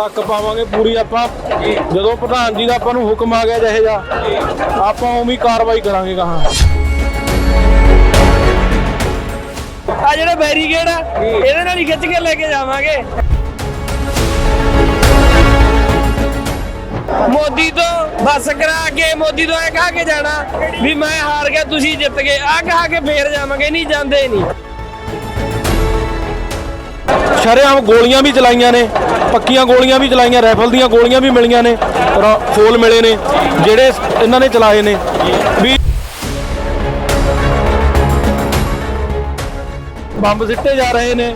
ਤੱਕ ਪਾਵਾਂਗੇ ਪੂਰੀ ਆਪਾਂ। ਜਦੋਂ ਪ੍ਰਧਾਨ ਜੀ ਦਾ ਆਪਾਂ ਨੂੰ ਹੁਕਮ ਆ ਗਿਆ ਜਿਹੇ ਜਾ ਆਪਾਂ ਉਵੇਂ ਕਾਰਵਾਈ ਕਰਾਂਗੇ ਕਹਾਂ ਆ ਜਿਹੜੇ ਬੈਰੀਗੇਡ ਆ, ਇਹਦੇ ਨਾਲ ਹੀ ਖਿੱਚ ਕੇ ਲੈ ਕੇ ਜਾਵਾਂਗੇ। ਮੋਦੀ ਤੋਂ ਬੱਸ ਕਰਾ ਕੇ, ਮੋਦੀ ਤੋਂ ਇਹ ਕਹਾ ਕੇ ਜਾਣਾ ਵੀ ਮੈਂ ਹਾਰ ਗਿਆ, ਤੁਸੀਂ ਜਿੱਤ ਗਏ। ਆ ਕਹਾ ਕੇ ਫੇਰ ਜਾਵਾਂਗੇ, ਨਹੀਂ ਜਾਂਦੇ ਨਹੀਂ। ਸ਼ਰੇਆਮ ਗੋਲੀਆਂ ਵੀ ਚਲਾਈਆਂ ਨੇ, ਪੱਕੀਆਂ ਗੋਲੀਆਂ ਵੀ ਚਲਾਈਆਂ ਰਾਈਫਲ ਦੀਆਂ ਗੋਲੀਆਂ ਵੀ ਮਿਲੀਆਂ ਨੇ, ਰਾ- ਮਿਲੇ ਨੇ, ਜਿਹੜੇ ਇਹਨਾਂ ਨੇ ਚਲਾਏ ਨੇ। ਵੀ ਬੰਬ ਸਿੱਟੇ ਜਾ ਰਹੇ ਨੇ।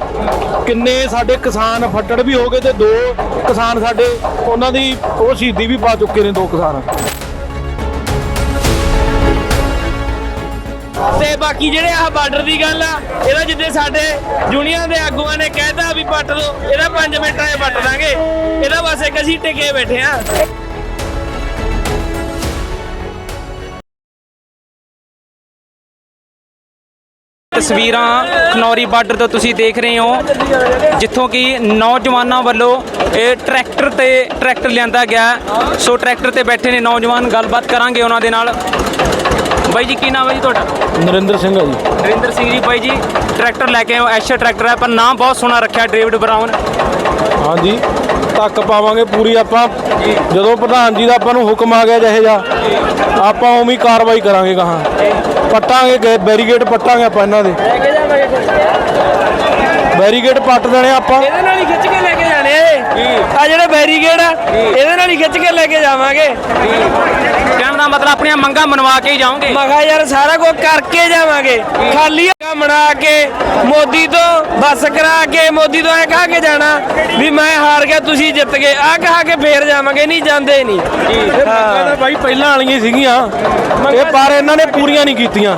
ਕਿੰਨੇ ਸਾਡੇ ਕਿਸਾਨ ਫੱਟੜ ਵੀ ਹੋ ਗਏ ਤੇ ਦੋ ਕਿਸਾਨ ਸਾਡੇ, ਉਹਨਾਂ ਦੀ, ਉਹ ਸ਼ਹੀਦੀ ਵੀ ਪਾ ਚੁੱਕੇ ਨੇ ਦੋ ਕਿਸਾਨ। ਬਾਕੀ ਜਿਹੜੇ ਆਹ ਬਾਰਡਰ ਦੀ ਗੱਲ ਆ, ਇਹਦਾ ਜਿੱਦੇ ਸਾਡੇ ਜੁਨੀਅਰ ਦੇ ਆਗੂਆਂ ਨੇ ਕਹਿਤਾ ਵੀ ਪੱਟ ਦੋ, ਇਹਦਾ 5 ਮਿੰਟਾਂ 'ਚ ਪੱਟ ਦਾਂਗੇ। ਇਹਦਾ ਬਸ ਇੱਕ ਅਸੀਂ ਟਿਕੇ ਬੈਠੇ ਆ। ਤਸਵੀਰਾਂ ਖਨੌਰੀ ਬਾਰਡਰ ਤੋਂ ਤੁਸੀਂ ਦੇਖ ਰਹੇ ਹੋ, ਜਿੱਥੋਂ ਕਿ ਨੌਜਵਾਨਾਂ ਵੱਲੋਂ ਇਹ ਟਰੈਕਟਰ ਤੇ ਟਰੈਕਟਰ ਲਿਆਂਦਾ ਗਿਆ। ਸੋ ਟਰੈਕਟਰ ਤੇ ਬੈਠੇ ਨੇ ਨੌਜਵਾਨ, ਗੱਲਬਾਤ ਕਰਾਂਗੇ ਉਹਨਾਂ ਦੇ ਨਾਲ। ਬਾਈ ਜੀ ਕੀ ਨਾਮ ਹੈ ਜੀ ਤੁਹਾਡਾ? ਨਰਿੰਦਰ ਸਿੰਘ ਆ ਜੀ। ਨਰਿੰਦਰ ਸਿੰਘ ਜੀ ਬਾਈ ਜੀ ਟਰੈਕਟਰ ਲੈ ਕੇ ਆਏ ਹੋ ਐਸ਼ਰ ਟਰੈਕਟਰ ਹੈ ਪਰ ਨਾਮ ਬਹੁਤ ਸੋਹਣਾ ਰੱਖਿਆ ਡੇਵਿਡ ਬਰਾਊਨ। ਹਾਂਜੀ ਤੱਕ ਪਾਵਾਂਗੇ ਪੂਰੀ ਆਪਾਂ। ਜਦੋਂ ਪ੍ਰਧਾਨ ਜੀ ਦਾ ਆਪਾਂ ਨੂੰ ਹੁਕਮ ਆ ਗਿਆ ਜਿਹੇ ਜਾ। ਆਪਾਂ ਉਵੇਂ ਹੀ ਕਾਰਵਾਈ ਕਰਾਂਗੇ ਕਹਾਂ ਪੱਟਾਂਗੇ ਗੇ- ਬੈਰੀਗੇਡ ਪੱਟਾਂਗੇ ਆਪਾਂ ਇਹਨਾਂ ਦੇ। ਲੈ ਕੇ ਜਾਵਾਂਗੇ ਬੈਰੀਗੇਡ ਪੱਟ ਦੇਣੇ ਆਪਾਂ। ਇਹਦੇ ਨਾਲ ਹੀ ਖਿੱਚ ਕੇ ਲੈ ਕੇ ਜਾਣੇ ਆ ਜਿਹੜੇ ਬੈਰੀਗੇਡ ਆ ਇਹਦੇ ਨਾਲ ਹੀ ਖਿੱਚ ਕੇ ਲੈ ਕੇ ਜਾਵਾਂਗੇ। ਦਾ ਮਤਲਬ ਆਪਣੀਆਂ ਮੰਗਾਂ ਮਨਵਾ ਕੇ ਹੀ ਜਾਓਗੇ? ਮੈਂ ਕਿਹਾ ਯਾਰ ਸਾਰਾ ਕੁਝ ਕਰਕੇ ਜਾਵਾਂਗੇ। ਖਾਲੀ ਹੱਥਾਂ ਮਨਾ ਕੇ ਮੋਦੀ ਤੋਂ ਬੱਸ ਕਰਾ ਕੇ ਮੋਦੀ ਤੋਂ ਇਹ ਕਹਾ ਕੇ ਜਾਣਾ ਵੀ ਮੈਂ ਹਾਰ ਗਿਆ ਤੁਸੀਂ ਜਿੱਤ ਗਏ। ਆ ਕਹਾ ਕੇ ਫੇਰ ਜਾਵਾਂਗੇ ਨਹੀਂ ਜਾਂਦੇ ਨਹੀਂ। ਤਾਂ ਬਾਈ ਪਹਿਲਾਂ ਵਾਲੀਆਂ ਹੀ ਸੀਗੀਆਂ ਇਹ ਪਰ ਇਹਨਾਂ ਨੇ ਪੂਰੀਆਂ ਨਹੀਂ ਕੀਤੀਆਂ।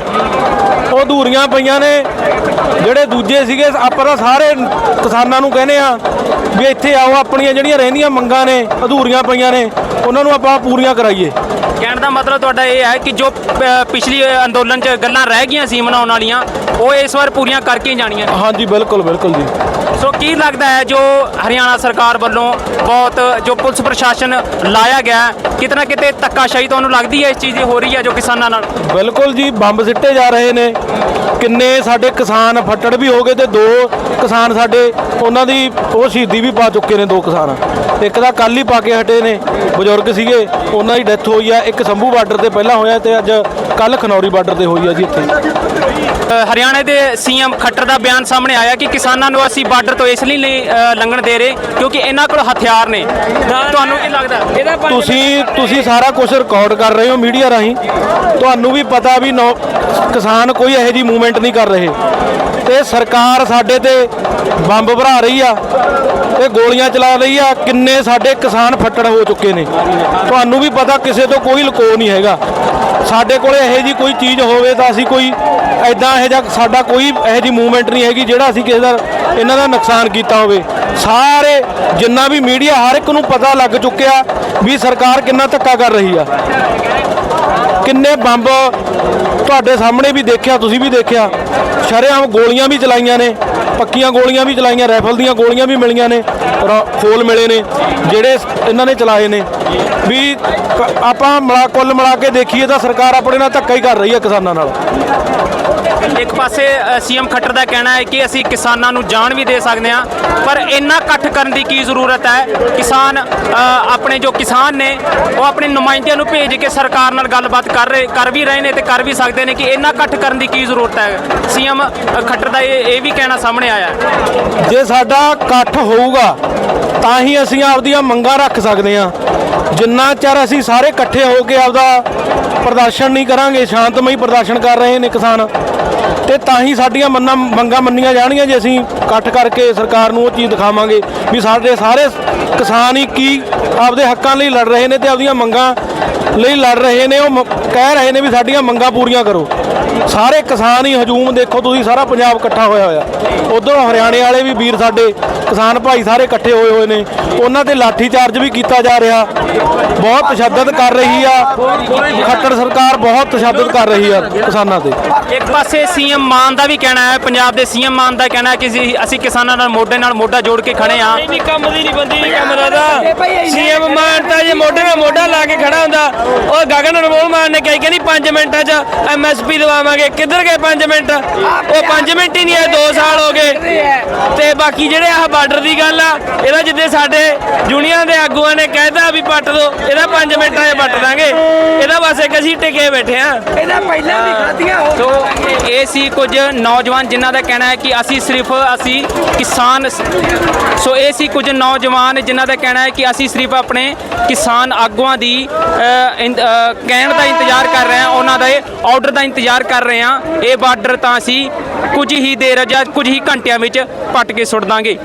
ਉਹ ਅਧੂਰੀਆਂ ਪਈਆਂ ਨੇ। ਜਿਹੜੇ ਦੂਜੇ ਸੀਗੇ ਆਪਾਂ ਤਾਂ ਸਾਰੇ ਕਿਸਾਨਾਂ ਨੂੰ ਕਹਿੰਦੇ ਆ ਵੀ ਇੱਥੇ ਆਓ ਆਪਣੀਆਂ ਜਿਹੜੀਆਂ ਰਹਿੰਦੀਆਂ ਮੰਗਾਂ ਨੇ ਅਧੂਰੀਆਂ ਪਈਆਂ ਨੇ ਉਹਨਾਂ ਨੂੰ ਆਪਾਂ ਪੂਰੀਆਂ ਕਰਾਈਏ। ਕਹਿਣ ਦਾ ਮਤਲਬ ਤੁਹਾਡਾ ਇਹ ਹੈ ਕਿ ਜੋ ਪਿਛਲੀ ਅੰਦੋਲਨ 'ਚ ਗੱਲਾਂ ਰਹਿ ਗਈਆਂ ਸੀ ਮਨਾਉਣ ਵਾਲੀਆਂ, ਉਹ ਇਸ ਵਾਰ ਪੂਰੀਆਂ ਕਰਕੇ ਹੀ ਜਾਣੀਆਂ ਹਾਂਜੀ, ਬਿਲਕੁਲ ਬਿਲਕੁਲ ਜੀ। ਸੋ ਕੀ ਲੱਗਦਾ ਹੈ ਜੋ ਹਰਿਆਣਾ ਸਰਕਾਰ ਵੱਲੋਂ ਬਹੁਤ ਜੋ ਪੁਲਿਸ ਪ੍ਰਸ਼ਾਸਨ ਲਾਇਆ ਗਿਆ ਹੈ, ਕਿਤੇ ਧੱਕਾਸ਼ਾਹੀ ਤੁਹਾਨੂੰ ਲੱਗਦੀ ਹੈ ਇਸ ਚੀਜ਼ ਦੀ ਹੋ ਰਹੀ ਹੈ ਜੋ ਕਿਸਾਨਾਂ ਨਾਲ? ਬਿਲਕੁਲ ਜੀ ਬੰਬ ਸਿੱਟੇ ਜਾ ਰਹੇ ਨੇ। ਕਿੰਨੇ ਸਾਡੇ ਕਿਸਾਨ ਫੱਟੜ ਵੀ ਹੋ ਗਏ ਤੇ ਦੋ ਕਿਸਾਨ ਸਾਡੇ ਉਹਨਾਂ ਦੀ ਉਹ ਸ਼ਹੀਦੀ ਵੀ ਪਾ ਚੁੱਕੇ ਨੇ ਦੋ ਕਿਸਾਨ। ਇੱਕ ਦਾ ਕੱਲ ਹੀ ਪਾ ਕੇ ਹਟੇ ਨੇ ਬਜ਼ੁਰਗ ਸੀਗੇ ਉਹਨਾਂ ਦੀ ਡੈਥ ਹੋਈ ਆ ਇੱਕ ਸੰਭੂ ਬਾਰਡਰ ਤੇ ਪਹਿਲਾਂ ਹੋਇਆ ਤੇ ਅੱਜ ਕੱਲ ਖਨੌਰੀ ਬਾਰਡਰ ਤੇ ਹੋਈ ਆ ਜੀ ਇੱਥੇ। ਹਰਿਆਣੇ ਦੇ ਸੀਐਮ ਖੱਟਰ ਦਾ ਬਿਆਨ ਸਾਹਮਣੇ ਆਇਆ ਕਿ ਕਿਸਾਨਾਂ ਨੂੰ ਅਸੀਂ ਬਾਰਡਰ ਤੋਂ ਇਸ ਲਈ ਨਹੀਂ ਅ, ਲੰਘਣ ਦੇ ਰਹੇ ਕਿਉਂਕਿ ਇਹਨਾਂ ਕੋਲ ਹਥਿਆਰ ਨੇ। ਤੁਹਾਨੂੰ ਕੀ ਲੱਗਦਾ? ਇਹਦਾ ਪੰਜ ਤੁਸੀਂ ਤੁਸੀਂ ਸਾਰਾ ਕੁਝ ਰਿਕਾਰਡ ਕਰ ਰਹੇ ਹੋ ਮੀਡੀਆ ਰਾਹੀਂ। ਤੁਹਾਨੂੰ ਵੀ ਪਤਾ ਵੀ ਨੌ- ਕਿਸਾਨ ਕੋਈ ਇਹੋ ਜਿਹੀ ਮੂਵਮੈਂਟ ਨਹੀਂ ਕਰ ਰਹੇ। ਤੇ ਸਰਕਾਰ ਸਾਡੇ ਤੇ ਬੰਬ ਭਰਾ ਰਹੀ ਆ ਤੇ ਗੋਲੀਆਂ ਚਲਾ ਰਹੀ ਆ ਕਿੰਨੇ ਸਾਡੇ ਕਿਸਾਨ ਫੱਟੜ ਹੋ ਚੁੱਕੇ ਨੇ। ਤੁਹਾਨੂੰ ਵੀ ਪਤਾ ਕਿਸੇ ਤੋਂ ਕੋਈ ਲੁਕੋ ਨਹੀਂ ਹੈਗਾ। ਸਾਡੇ ਕੋਲੇ ਇਹੋ ਜੀ ਕੋਈ ਚੀਜ਼ ਹੋਵੇ ਤਾਂ ਅਸੀਂ ਕੋਈ ਐਦਾਂ ਇਹੋ ਜਿਹਾ ਸਾਡਾ ਕੋਈ ਇਹੋ ਜੀ ਮੂਵਮੈਂਟ ਨਹੀਂ ਹੈਗੀ ਜਿਹੜਾ ਅਸੀਂ ਕਿਸੇ ਦਾ ਇਹਨਾਂ ਦਾ ਨੁਕਸਾਨ ਕੀਤਾ ਹੋਵੇ। ਸਾਰੇ ਜਿੰਨਾ ਵੀ ਮੀਡੀਆ ਹਰ ਇੱਕ ਨੂੰ ਪਤਾ ਲੱਗ ਚੁੱਕਿਆ ਵੀ ਸਰਕਾਰ ਕਿੰਨਾ ਧੱਕਾ ਕਰ ਰਹੀ ਆ। ਕਿੰਨੇ ਬੰਬ ਤੁਹਾਡੇ ਸਾਹਮਣੇ ਵੀ ਦੇਖਿਆ, ਤੁਸੀਂ ਵੀ ਦੇਖਿਆ, ਸ਼ਰੇਆਮ ਗੋਲੀਆਂ ਵੀ ਚਲਾਈਆਂ ਨੇ। ਪੱਕੀਆਂ ਗੋਲੀਆਂ ਵੀ ਚਲਾਈਆਂ ਰਾਈਫਲ ਦੀਆਂ ਗੋਲੀਆਂ ਵੀ ਮਿਲੀਆਂ ਨੇ, ਰਾ- ਖੋਲ ਮਿਲੇ ਨੇ, ਜਿਹੜੇ ਇਹਨਾਂ ਨੇ ਚਲਾਏ ਨੇ। ਵੀ ਆਪਾਂ ਮਿਲਾ, ਕੁੱਲ ਮਿਲਾ ਕੇ ਦੇਖੀਏ ਤਾਂ ਸਰਕਾਰ ਆਪਣੇ ਨਾਲ ਧੱਕਾ ਹੀ ਕਰ ਰਹੀ ਹੈ ਕਿਸਾਨਾਂ ਨਾਲ। ਇੱਕ ਪਾਸੇ ਸੀਐਮ ਖੱਟਰ ਦਾ ਕਹਿਣਾ ਹੈ ਕਿ ਅਸੀਂ ਕਿਸਾਨਾਂ ਨੂੰ ਜਾਨ ਵੀ ਦੇ ਸਕਦੇ ਹਾਂ, ਪਰ ਇੰਨਾ ਇਕੱਠ ਕਰਨ ਦੀ ਕੀ ਜ਼ਰੂਰਤ ਹੈ? ਕਿਸਾਨ ਆਪਣੇ ਜੋ ਕਿਸਾਨ ਨੇ, ਉਹ ਆਪਣੇ ਨੁਮਾਇੰਦਿਆਂ ਨੂੰ ਭੇਜ ਕੇ ਸਰਕਾਰ ਨਾਲ ਗੱਲਬਾਤ ਕਰ ਰਹੇ, ਕਰ ਵੀ ਰਹੇ ਨੇ ਤੇ ਕਰ ਵੀ ਸਕਦੇ ਨੇ ਕਿ ਇੰਨਾ ਇਕੱਠ ਕਰਨ ਦੀ ਕੀ ਜ਼ਰੂਰਤ ਹੈ? ਸੀਐਮ ਖੱਟਰ ਦਾ ਇਹ ਇਹ ਵੀ ਕਹਿਣਾ ਸਾਹਮਣੇ ਆਇਆ ਜੇ ਸਾਡਾ ਇਕੱਠ ਹੋਊਗਾ, ਤਾਂ ਹੀ ਅਸੀਂ ਆਪਦੀਆਂ ਮੰਗਾਂ ਰੱਖ ਸਕਦੇ ਹਾਂ। ਜਿੰਨਾ ਚਿਰ ਅਸੀਂ ਸਾਰੇ ਇਕੱਠੇ ਹੋ ਕੇ ਆਪਦਾ ਪ੍ਰਦਰਸ਼ਨ ਨਹੀਂ ਕਰਾਂਗੇ, ਸ਼ਾਂਤਮਈ ਪ੍ਰਦਰਸ਼ਨ ਕਰ ਰਹੇ ਨੇ ਕਿਸਾਨ, ਤੇ ਤਾਂ ਹੀ ਸਾਡੀਆਂ ਮੰਨਾਂ, ਮੰਗਾਂ ਮੰਨੀਆਂ ਜਾਣਗੀਆਂ ਜੇ ਅਸੀਂ ਇਕੱਠ ਕਰਕੇ ਸਰਕਾਰ ਨੂੰ ਉਹ ਚੀਜ਼ ਦਿਖਾਵਾਂਗੇ ਵੀ ਸਾਡੇ ਸਾਰੇ ਕਿਸਾਨ ਹੀ ਕੀ ਆਪਦੇ ਹੱਕਾਂ ਲਈ ਲੜ ਰਹੇ ਨੇ ਤੇ ਆਪਦੀਆਂ ਮੰਗਾਂ ਲਈ ਲੜ ਰਹੇ ਨੇ ਉਹ ਮ- ਕਹਿ ਰਹੇ ਨੇ ਵੀ ਸਾਡੀਆਂ ਮੰਗਾਂ ਪੂਰੀਆਂ ਕਰੋ। ਸਾਰੇ ਕਿਸਾਨ ਹੀ ਹਜੂਮ ਦੇਖੋ ਤੁਸੀਂ ਸਾਰਾ ਪੰਜਾਬ ਇਕੱਠਾ ਹੋਇਆ ਹੋਇਆ। ਉਧਰੋਂ ਹਰਿਆਣੇ ਵਾਲੇ ਵੀ ਵੀਰ ਸਾਡੇ ਕਿਸਾਨ ਭਾਈ ਸਾਰੇ ਇਕੱਠੇ ਹੋਏ ਹੋਏ ਨੇ। ਉਹਨਾਂ ਤੇ ਲਾਠੀ ਚਾਰਜ ਵੀ ਕੀਤਾ ਜਾ ਰਿਹਾ। ਬਹੁਤ ਤਸ਼ੱਦਦ ਕਰ ਰਹੀ ਆ। ਖੱਟੜ ਸਰਕਾਰ ਬਹੁਤ ਤਸ਼ੱਦਦ ਕਰ ਰਹੀ ਆ ਕਿਸਾਨਾਂ ਤੇ। ਇੱਕ ਪਾਸੇ ਸੀਐਮ ਮਾਨ ਦਾ ਵੀ ਕਹਿਣਾ ਹੈ ਪੰਜਾਬ ਦੇ ਸੀਐਮ ਮਾਨ ਦਾ ਕਹਿਣਾ ਹੈ ਕਿ ਅਸੀਂ- ਅਸੀਂ ਕਿਸਾਨਾਂ ਨਾਲ ਮੋਢੇ ਨਾਲ ਮੋਢਾ ਜੋੜ ਕੇ ਖੜੇ ਆ ਨਹੀਂ ਨਹੀਂ ਕੰਮ ਦੀ ਨਹੀਂ ਬੰਦੀ ਨਹੀਂ ਕੰਮ ਦਾ ਸੀਐਮ ਮਾਨ ਤਾਂ। ਜੇ ਮੋਢੇ ਨਾਲ ਮੋਢਾ ਲਾ ਕੇ ਖੜਾ ਹੁੰਦਾ। ਉਹ ਗਗਨ ਅਨਮੋਲ ਮਾਨ ਨੇ ਕਹੀ ਕਹਿੰਦੀ 5 ਮਿੰਟਾਂ 'ਚ ਐਮਐਸਪੀ ਦਵਾਵਾਂਗੇ। ਕਿੱਧਰ ਗਏ 5 ਮਿੰਟ? ਉਹ 5 ਮਿੰਟ ਹੀ ਨਹੀਂ ਆਏ 2 ਸਾਲ ਹੋ ਗਏ। ਤੇ ਬਾਕੀ ਜਿਹੜੇ ਆਹ ਬਾਰਡਰ ਦੀ ਗੱਲ ਆ ਇਹਦਾ ਜਿੱਦੇ ਸਾਡੇ ਜੂਨੀਅਰ ਦੇ ਆਗੂਆਂ ਨੇ ਕਹਿਤਾ ਵੀ ਪੱਟ ਦੋ ਇਹਦਾ 5 ਮਿੰਟਾਂ 'ਚ ਪੱਟ ਦਾਂਗੇ। ਇਹਦਾ ਬਸ ਇੱਕ ਅਸੀਂ ਟਿਕੇ ਬੈਠੇ ਆ। ਇਹਦਾ ਪਹਿਲਾਂ ਵੀ ਖਾਧੀਆਂ ਹੋ ਸੋ ਸੀ ਕੁਝ ਨੌਜਵਾਨ ਜਿਨ੍ਹਾਂ ਦਾ ਕਹਿਣਾ ਹੈ ਕਿ ਅਸੀਂ ਸਿਰਫ ਅਸੀਂ ਕਿਸਾਨ ਸੋ ਇਹ ਸੀ ਕੁਝ ਨੌਜਵਾਨ ਜਿਨ੍ਹਾਂ ਦਾ ਕਹਿਣਾ ਹੈ ਕਿ ਅਸੀਂ ਸਿਰਫ ਆਪਣੇ ਕਿਸਾਨ ਆਗੂਆਂ ਦੀ ਕਹਿਣ ਦਾ ਇੰਤਜ਼ਾਰ ਕਰ ਰਹੇ ਹਾਂ, ਉਹਨਾਂ ਦੇ ਆਰਡਰ ਦਾ ਇੰਤਜ਼ਾਰ ਕਰ ਰਹੇ ਹਾਂ। ਇਹ ਬਾਰਡਰ ਤਾਂ ਅਸੀਂ ਕੁਝ ਹੀ ਦੇਰ ਜਾਂ ਕੁਝ ਹੀ ਘੰਟਿਆਂ ਵਿੱਚ ਪੱਟ ਕੇ ਸੁੱਟ ਦਾਂਗੇ।